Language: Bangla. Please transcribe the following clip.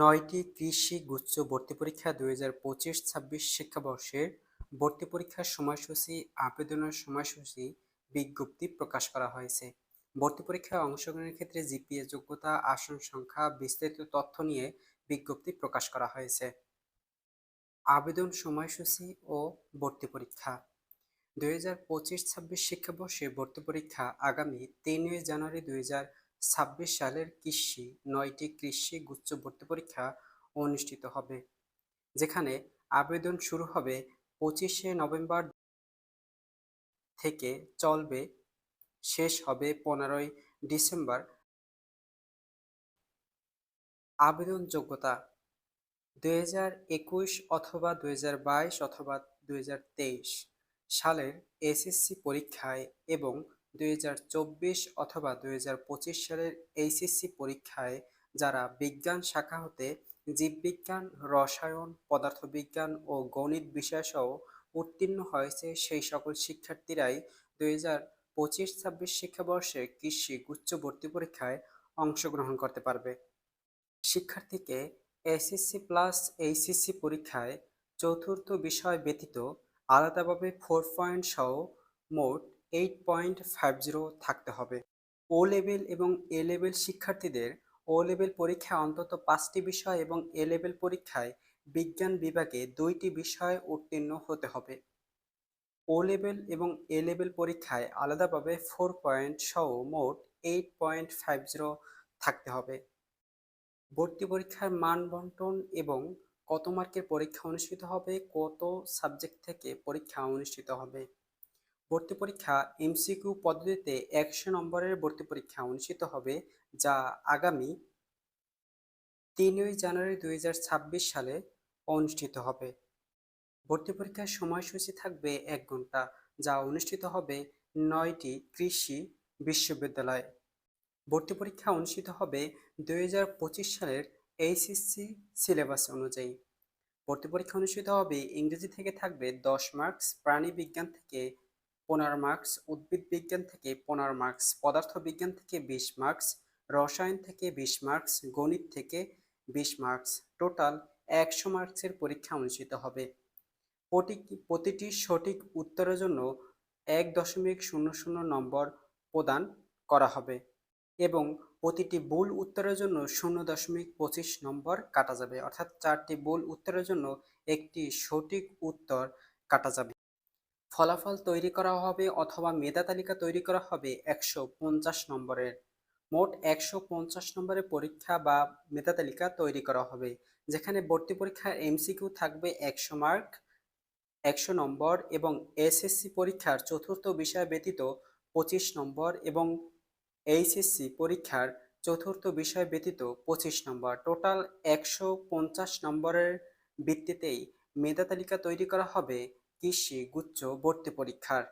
নয়টি কৃষি গুচ্ছ ভর্তি পরীক্ষা দুই হাজার পঁচিশ ছাব্বিশ শিক্ষাবর্ষের ভর্তি পরীক্ষার সময়সূচি, আবেদনের সময়সূচি বিজ্ঞপ্তি প্রকাশ করা হয়েছে। ভর্তি পরীক্ষায় অংশগ্রহণের ক্ষেত্রে জিপিএ যোগ্যতা, আসন সংখ্যা, বিস্তারিত তথ্য নিয়ে বিজ্ঞপ্তি প্রকাশ করা হয়েছে। আবেদন সময়সূচি ও ভর্তি পরীক্ষা। দুই হাজার পঁচিশ ছাব্বিশ শিক্ষাবর্ষে ভর্তি পরীক্ষা আগামী তিনই জানুয়ারি দুই হাজার ছাব্বিশ সালের কৃষি নয়টি কৃষি গুচ্ছ ভর্তি পরীক্ষা অনুষ্ঠিত হবে, যেখানে আবেদন শুরু হবে পঁচিশে নভেম্বর থেকে চলবে, শেষ হবে পনেরোই ডিসেম্বর। আবেদন যোগ্যতা দুই হাজার একুশ অথবা দুই হাজার বাইশ অথবা দুই হাজার তেইশ সালের এসএসসি পরীক্ষায় এবং চব্বিশ অথবা দুই হাজার পঁচিশ সালের এইচএসসি পরীক্ষায় যারা বিজ্ঞান শাখা হতে জীববিজ্ঞান, রসায়ন, পদার্থবিজ্ঞান ও গণিত বিষয়সহ উত্তীর্ণ হয়েছে সেই সকল শিক্ষার্থীরাই দুই হাজার পঁচিশ, ছাব্বিশ শিক্ষাবর্ষে কৃষি গুচ্ছ ভর্তি পরীক্ষায় অংশগ্রহণ করতে পারবে। শিক্ষার্থীকে এসএসসি প্লাস এইচএসসি পরীক্ষায় চতুর্থ বিষয় ব্যতীত আলাদাভাবে ফোর পয়েন্ট সহ মোট এইট পয়েন্ট ফাইভ জিরো থাকতে হবে। ও লেভেল এবং এ লেভেল শিক্ষার্থীদের ও লেভেল পরীক্ষায় অন্তত পাঁচটি বিষয় এবং এ লেভেল পরীক্ষায় বিজ্ঞান বিভাগে দুইটি বিষয় উত্তীর্ণ হতে হবে। ও লেভেল এবং এ লেভেল পরীক্ষায় আলাদাভাবে ফোর পয়েন্ট সহ মোট এইট পয়েন্ট ফাইভ জিরো থাকতে হবে। ভর্তি পরীক্ষার মান বন্টন এবং কত মার্কের পরীক্ষা অনুষ্ঠিত হবে, কত সাবজেক্ট থেকে পরীক্ষা অনুষ্ঠিত হবে। ভর্তি পরীক্ষা এমসিকিউ পদ্ধতিতে একশো নম্বরের ভর্তি পরীক্ষা অনুষ্ঠিত হবে, যা আগামী তিনই জানুয়ারি দুই হাজার ছাব্বিশ সালে অনুষ্ঠিত হবে। ভর্তি পরীক্ষার সময়সূচি থাকবে এক ঘণ্টা, যা অনুষ্ঠিত হবে নয়টি কৃষি বিশ্ববিদ্যালয়। ভর্তি পরীক্ষা অনুষ্ঠিত হবে দুই হাজার পঁচিশ সালের এইচএসসি সিলেবাস অনুযায়ী। ভর্তি পরীক্ষা অনুষ্ঠিত হবে ইংরেজি থেকে থাকবে দশ মার্কস, প্রাণী বিজ্ঞান থেকে পনেরো মার্কস, উদ্ভিদ বিজ্ঞান থেকে পনেরো মার্কস, পদার্থ বিজ্ঞান থেকে বিশ মার্কস, রসায়ন থেকে বিশ মার্কস, গণিত থেকে বিশ মার্কস। টোটাল একশো মার্কসের পরীক্ষা অনুষ্ঠিত হবে। প্রতিটি সঠিক উত্তরের জন্য এক দশমিক শূন্য শূন্য নম্বর প্রদান করা হবে এবং প্রতিটি ভুল উত্তরের জন্য শূন্য দশমিক পঁচিশ নম্বর কাটা যাবে। অর্থাৎ চারটি ভুল উত্তরের জন্য একটি সঠিক উত্তর কাটা যাবে। ফলাফল তৈরি করা হবে অথবা মেধা তালিকা তৈরি করা হবে একশো পঞ্চাশ নম্বরের। মোট একশো পঞ্চাশ নম্বরের পরীক্ষা বা মেধা তালিকা তৈরি করা হবে, যেখানে ভর্তি পরীক্ষার এমসিকিউ থাকবে একশো মার্ক, একশো নম্বর এবং এসএসসি পরীক্ষার চতুর্থ বিষয় ব্যতীত পঁচিশ নম্বর এবং এইচএসসি পরীক্ষার চতুর্থ বিষয় ব্যতীত পঁচিশ নম্বর। টোটাল একশো পঞ্চাশ নম্বরের ভিত্তিতেই মেধা তালিকা তৈরি করা হবে কৃষি গুচ্ছ ভর্তি পরীক্ষার।